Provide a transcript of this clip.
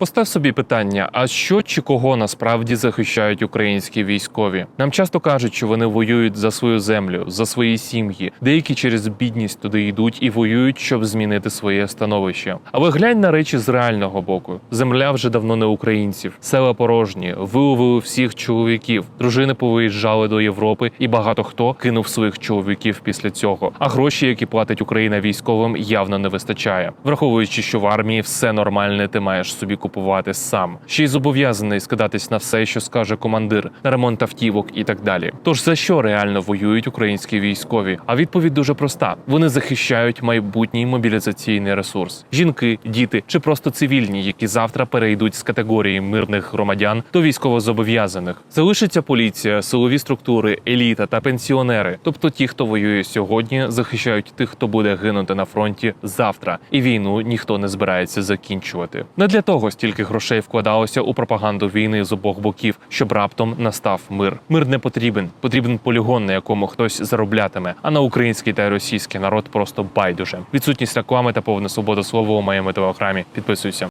Постав собі питання: а що чи кого насправді захищають українські військові? Нам часто кажуть, що вони воюють за свою землю, за свої сім'ї. Деякі через бідність туди йдуть і воюють, щоб змінити своє становище. Але глянь на речі з реального боку: земля вже давно не українців, села порожні, виловили всіх чоловіків, дружини повиїжджали до Європи, і багато хто кинув своїх чоловіків після цього. А гроші, які платить Україна військовим, явно не вистачає, враховуючи, що в армії все нормальне, ти маєш собі купувати сам. Ще й зобов'язаний скидатись на все, що скаже командир, на ремонт автівок і так далі. Тож за що реально воюють українські військові? А відповідь дуже проста: вони захищають майбутній мобілізаційний ресурс: жінки, діти чи просто цивільні, які завтра перейдуть з категорії мирних громадян до військовозобов'язаних. Залишиться поліція, силові структури, еліта та пенсіонери, тобто ті, хто воює сьогодні, захищають тих, хто буде гинути на фронті завтра, і війну ніхто не збирається закінчувати. Не для того стільки грошей вкладалося у пропаганду війни з обох боків, щоб раптом настав мир. Мир не потрібен. Потрібен полігон, на якому хтось зароблятиме. А на український та російський народ просто байдуже. Відсутність реклами та повна свобода слова у моєму телеграмі. Підписуйся.